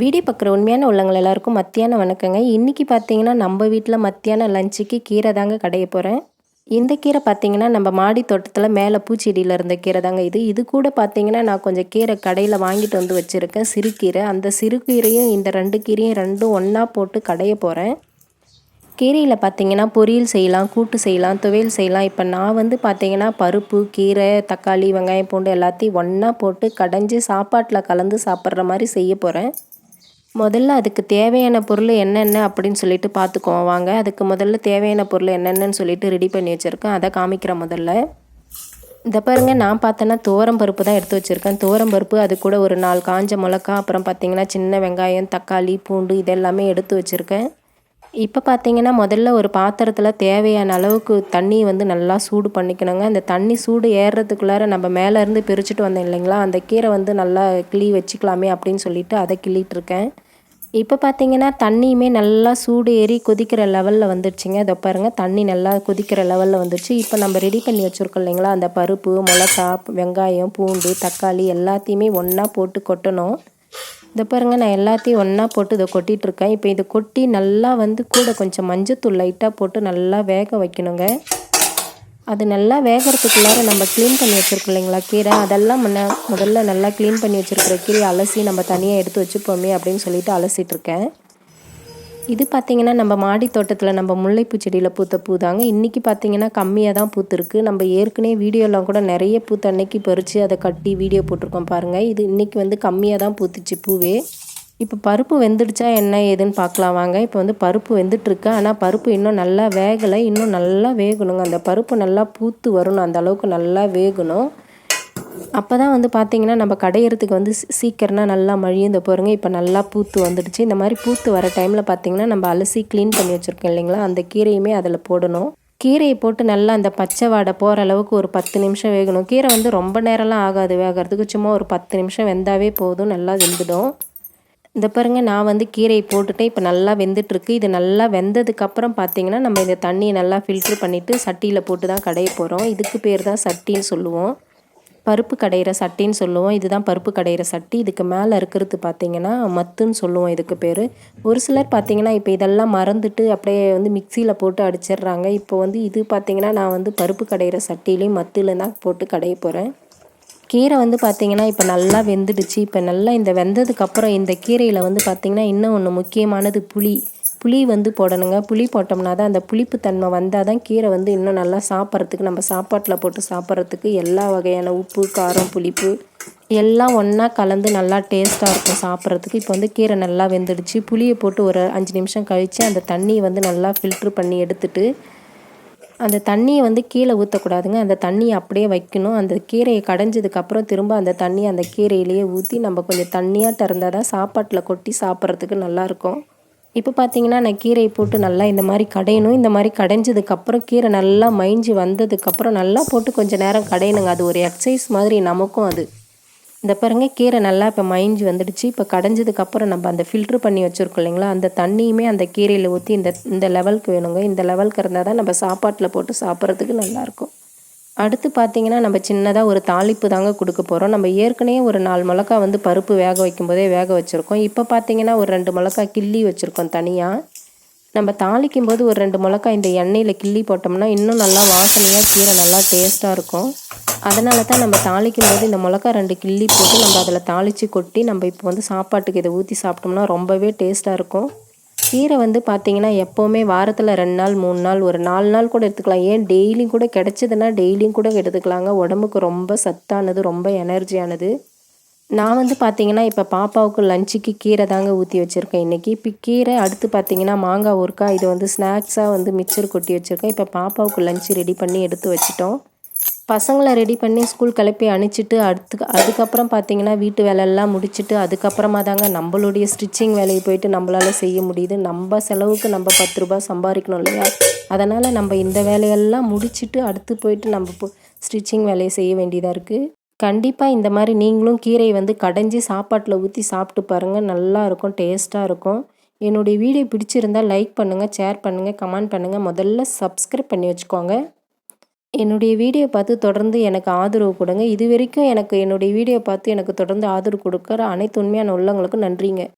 Video பார்க்குற உண்மையான உள்ளங்கள் எல்லாருக்கும் மத்தியான வணக்கங்க. இன்றைக்கி பார்த்தீங்கன்னா நம்ம வீட்டில் மத்தியான லஞ்சுக்கு கீரை தாங்க கடைய போகிறேன் இந்த கீரை பார்த்தீங்கன்னா நம்ம மாடி தோட்டத்தில் மேலே பூச்செடியில் இருந்த கீரை தாங்க இது. இது கூட பார்த்தீங்கன்னா நான் கொஞ்சம் கீரை கடையில் வாங்கிட்டு வந்து வச்சுருக்கேன். சிறுகீரை அந்த சிறுகீரையும் இந்த ரெண்டு கீரையும் ரெண்டும் ஒன்றா போட்டு கடைய போகிறேன் கீரையில் பார்த்தீங்கன்னா பொரியல் செய்யலாம் கூட்டு செய்யலாம் துவையல் செய்யலாம். இப்போ நான் வந்து பார்த்தீங்கன்னா பருப்பு கீரை தக்காளி வெங்காயம் பூண்டு எல்லாத்தையும் ஒன்றா போட்டு கடைஞ்சி சாப்பாட்டில் கலந்து சாப்பிட்ற மாதிரி செய்ய போகிறேன் முதல்ல அதுக்கு தேவையான பொருள் என்னென்ன அப்படின்னு சொல்லிட்டு பார்த்துக்குவோம். வாங்க அதுக்கு முதல்ல தேவையான பொருள் என்னென்னு சொல்லிட்டு ரெடி பண்ணி வச்சுருக்கேன். அதை காமிக்கிறேன் முதல்ல. இந்த பாருங்க நான் பார்த்தேன்னா துவரம் பருப்பு தான் எடுத்து வச்சுருக்கேன். துவரம் பருப்பு அது கூட ஒரு நாலு காஞ்ச மிளகா அப்புறம் பார்த்தீங்கன்னா சின்ன வெங்காயம் தக்காளி பூண்டு இதெல்லாமே எடுத்து வச்சுருக்கேன். இப்போ பார்த்தீங்கன்னா முதல்ல ஒரு பாத்திரத்தில் தேவையான அளவுக்கு தண்ணி வந்து நல்லா சூடு பண்ணிக்கணுங்க. அந்த தண்ணி சூடு ஏறுறதுக்குள்ளார நம்ம மேலேருந்து பிரிச்சுட்டு வந்தேன் இல்லைங்களா? அந்த கீரை வந்து நல்லா கிளி வச்சுக்கலாமே அப்படின்னு சொல்லிட்டு அதை கிள்ளிட்டு இருக்கேன். இப்போ பார்த்தீங்கன்னா தண்ணியுமே நல்லா சூடு ஏறி கொதிக்கிற லெவலில் வந்துடுச்சுங்க. இதை பாருங்கள் தண்ணி நல்லா கொதிக்கிற லெவலில் வந்துடுச்சு. இப்போ நம்ம ரெடி பண்ணி வச்சுருக்கோம் இல்லைங்களா? அந்த பருப்பு மிளகா வெங்காயம் பூண்டு தக்காளி எல்லாத்தையுமே ஒன்றா போட்டு கொட்டணும். இதை பாருங்கள் நான் எல்லாத்தையும் ஒன்றா போட்டு இதை கொட்டிகிட்ருக்கேன் இப்போ இதை கொட்டி நல்லா வந்து கூட கொஞ்சம் மஞ்சத்தூள் லைட்டாக போட்டு நல்லா வேக வைக்கணுங்க. அது நல்லா வேகிறதுக்குள்ளார நம்ம க்ளீன் பண்ணி வச்சுருக்கோம் இல்லைங்களா? கீரை அதெல்லாம் முன்ன முதல்ல நல்லா க்ளீன் பண்ணி வச்சுருக்கிற கீரை அலசி நம்ம தனியாக எடுத்து வச்சுப்போமே அப்படின்னு சொல்லிட்டு அலசிட்டுருக்கேன் இது பார்த்திங்கன்னா நம்ம மாடி தோட்டத்தில் நம்ம முல்லைப்பூ செடியில் பூத்த பூ தாங்க. இன்றைக்கி பார்த்திங்கன்னா கம்மியாக தான் பூத்துருக்கு. நம்ம ஏற்கனவே வீடியோலாம் கூட நிறைய பூத்த அன்னைக்கு பறித்து அதை கட்டி வீடியோ போட்டிருக்கோம் பாருங்கள் இது இன்றைக்கி வந்து கம்மியாக தான் பூத்துச்சு பூவே. இப்போ பருப்பு வெந்துடுச்சா என்ன ஏதுன்னு பார்க்கலாம் வாங்க. இப்போ வந்து பருப்பு வெந்துட்டுருக்கு. ஆனால் பருப்பு இன்னும் நல்லா வேகலை. இன்னும் நல்லா வேகணுங்க. அந்த பருப்பு நல்லா பூத்து வரணும். அந்த அளவுக்கு நல்லா வேகணும். அப்போ தான் வந்து பார்த்திங்கன்னா நம்ம கடையிறதுக்கு வந்து சீக்கிரம்னா நல்லா மழியும் இந்த இப்போ நல்லா பூத்து வந்துடுச்சு. இந்த மாதிரி பூத்து வர டைமில் பார்த்திங்கன்னா நம்ம அலசி க்ளீன் பண்ணி வச்சுருக்கோம் இல்லைங்களா? அந்த கீரையுமே அதில் போடணும். கீரையை போட்டு நல்லா அந்த பச்சை வாடை போகிற அளவுக்கு ஒரு பத்து நிமிஷம் வேகணும். கீரை வந்து ரொம்ப நேரம்லாம் ஆகாது. வேகிறதுக்கு சும்மா ஒரு பத்து நிமிஷம் வெந்தாவே போதும். நல்லா வெந்துடும். இந்த பாருங்கள் நான் வந்து கீரையை போட்டுட்டேன் இப்போ நல்லா வெந்துட்டுருக்கு. இது நல்லா வெந்ததுக்கப்புறம் பார்த்தீங்கன்னா நம்ம இந்த தண்ணியை நல்லா ஃபில்ட்ரு பண்ணிவிட்டு சட்டியில் போட்டு தான் கடைய போகிறோம் இதுக்கு பேர் தான் சட்டின்னு சொல்லுவோம். பருப்பு கடையிற சட்டின்னு சொல்லுவோம். இதுதான் பருப்பு கடையிற சட்டி. இதுக்கு மேலே இருக்கிறது பார்த்திங்கன்னா மத்துன்னு சொல்லுவோம் இதுக்கு பேர். ஒரு சிலர் பார்த்திங்கன்னா இப்போ இதெல்லாம் மறந்துட்டு அப்படியே வந்து மிக்சியில் போட்டு அடிச்சிடுறாங்க. இப்போ வந்து இது பார்த்திங்கன்னா நான் வந்து பருப்பு கடையிற சட்டிலையும் மத்தில் தான் போட்டு கடைய போகிறேன் கீரை வந்து பார்த்திங்கன்னா இப்போ நல்லா வெந்துடுச்சு. இப்போ நல்லா இந்த வெந்ததுக்கப்புறம் இந்த கீரையில் வந்து பார்த்திங்கன்னா இன்னும் ஒன்று முக்கியமானது புளி. புளி வந்து போடணுங்க. புளி போட்டோம்னா தான் அந்த புளிப்பு தன்மை வந்தால் தான் கீரை வந்து இன்னும் நல்லா சாப்பிட்றதுக்கு நம்ம சாப்பாட்டில் போட்டு சாப்பிட்றதுக்கு எல்லா வகையான உப்பு காரம் புளிப்பு எல்லாம் ஒன்றா கலந்து நல்லா டேஸ்ட்டாக இருக்கும் சாப்பிட்றதுக்கு. இப்போ வந்து கீரை நல்லா வெந்துடுச்சு. புளியை போட்டு ஒரு அஞ்சு நிமிஷம் கழித்து அந்த தண்ணியை வந்து நல்லா ஃபில்ட்ரு பண்ணி எடுத்துகிட்டு அந்த தண்ணியை வந்து கீழே ஊற்றக்கூடாதுங்க அந்த தண்ணியை அப்படியே வைக்கணும். அந்த கீரையை கடைஞ்சதுக்கப்புறம் திரும்ப அந்த தண்ணியை அந்த கீரையிலேயே ஊற்றி நம்ம கொஞ்சம் தண்ணியாக திறந்தால் தான் சாப்பாட்டில் கொட்டி சாப்பிட்றதுக்கு நல்லாயிருக்கும் இப்போ பார்த்தீங்கன்னா நான் கீரையை போட்டு நல்லா இந்த மாதிரி கடையணும். இந்த மாதிரி கடைஞ்சதுக்கப்புறம் கீரை நல்லா மைஞ்சி வந்ததுக்கப்புறம் நல்லா போட்டு கொஞ்சம் நேரம் கடையணுங்க. அது ஒரு எக்ஸசைஸ் மாதிரி நமக்கும் அது. இந்த பாருங்க கீரை நல்லா இப்போ மைஞ்சு வந்துடுச்சு. இப்போ கடைஞ்சதுக்கப்புறம் நம்ம அந்த ஃபில்ட்ரு பண்ணி வச்சுருக்கோம் இல்லைங்களா? அந்த தண்ணியுமே அந்த கீரையில் ஊற்றி இந்த இந்த லெவலுக்கு வேணுங்க. இந்த லெவலுக்கு இருந்தால் தான் நம்ம சாப்பாட்டில் போட்டு சாப்பிட்றதுக்கு நல்லாயிருக்கும் அடுத்து பார்த்தீங்கன்னா நம்ம சின்னதாக ஒரு தாளிப்பு தாங்க கொடுக்க போகிறோம் நம்ம ஏற்கனவே ஒரு நாலு மிளகா வந்து பருப்பு வேக வைக்கும்போதே வேக வச்சுருக்கோம். இப்போ பார்த்தீங்கன்னா ஒரு ரெண்டு மிளகா கிள்ளி வச்சுருக்கோம் தனியாக நம்ம தாளிக்கும் போது ஒரு ரெண்டு மிளகா இந்த எண்ணெயில் கிள்ளி போட்டோம்னா இன்னும் நல்லா வாசனையாக கீரை நல்லா டேஸ்ட்டாக இருக்கும். அதனால தான் நம்ம தாளிக்கும் போது இந்த மிளகா ரெண்டு கிள்ளி போட்டு நம்ம அதில் தாளித்து கொட்டி நம்ம இப்போ வந்து சாப்பாட்டுக்கு இதை ஊற்றி சாப்பிட்டோம்னா ரொம்பவே டேஸ்ட்டாக இருக்கும். கீரை வந்து பார்த்திங்கன்னா எப்போவுமே வாரத்தில் ரெண்டு நாள் மூணு நாள் ஒரு நாலு நாள் கூட எடுத்துக்கலாம். ஏன் டெய்லியும் கூட கிடச்சிதுன்னா டெய்லியும் கூட எடுத்துக்கலாங்க. உடம்புக்கு ரொம்ப சத்தானது ரொம்ப எனர்ஜியானது நான் வந்து பார்த்திங்கன்னா இப்போ பாப்பாவுக்கு லஞ்சுக்கு கீரை தாங்க ஊற்றி வச்சுருக்கேன் இன்றைக்கி இப்போ கீரை அடுத்து பார்த்திங்கன்னா மாங்காய் ஊருக்கா இது வந்து ஸ்நாக்ஸாக வந்து மிக்சர் கொட்டி வச்சுருக்கேன். இப்போ பாப்பாவுக்கு லஞ்சு ரெடி பண்ணி எடுத்து வச்சிட்டோம். பசங்களை ரெடி பண்ணி ஸ்கூல் கிளப்பி அனுப்பிச்சிட்டு அடுத்து அதுக்கப்புறம் பார்த்தீங்கன்னா வீட்டு வேலையெல்லாம் முடிச்சுட்டு அதுக்கப்புறமா தாங்க நம்மளுடைய ஸ்டிச்சிங் வேலையை போயிட்டு நம்மளால் செய்ய முடியுது. நம்ம செலவுக்கு நம்ம பத்து ரூபா சம்பாதிக்கணும் இல்லையா? அதனால் நம்ம இந்த வேலையெல்லாம் முடிச்சுட்டு அடுத்து போயிட்டு நம்ம ஸ்டிச்சிங் வேலையை செய்ய வேண்டியதாக இருக்குது கண்டிப்பாக இந்த மாதிரி நீங்களும் கீரை வந்து கடைஞ்சி சாப்பாட்டில் ஊற்றி சாப்பிட்டு பாருங்கள் நல்லா இருக்கும் டேஸ்ட்டாக இருக்கும். என்னுடைய வீடியோ பிடிச்சிருந்தால் லைக் பண்ணுங்கள் ஷேர் பண்ணுங்கள் கமெண்ட் பண்ணுங்கள் முதல்ல சப்ஸ்கிரைப் பண்ணி வச்சுக்கோங்க. என்னுடைய வீடியோ பார்த்து தொடர்ந்து எனக்கு ஆதரவு கொடுங்க. இது வரைக்கும் எனக்கு என்னுடைய வீடியோ பார்த்து எனக்கு தொடர்ந்து ஆதரவு கொடுக்குற அனைத்து உண்மையான உள்ளவங்களுக்கும் நன்றிங்க.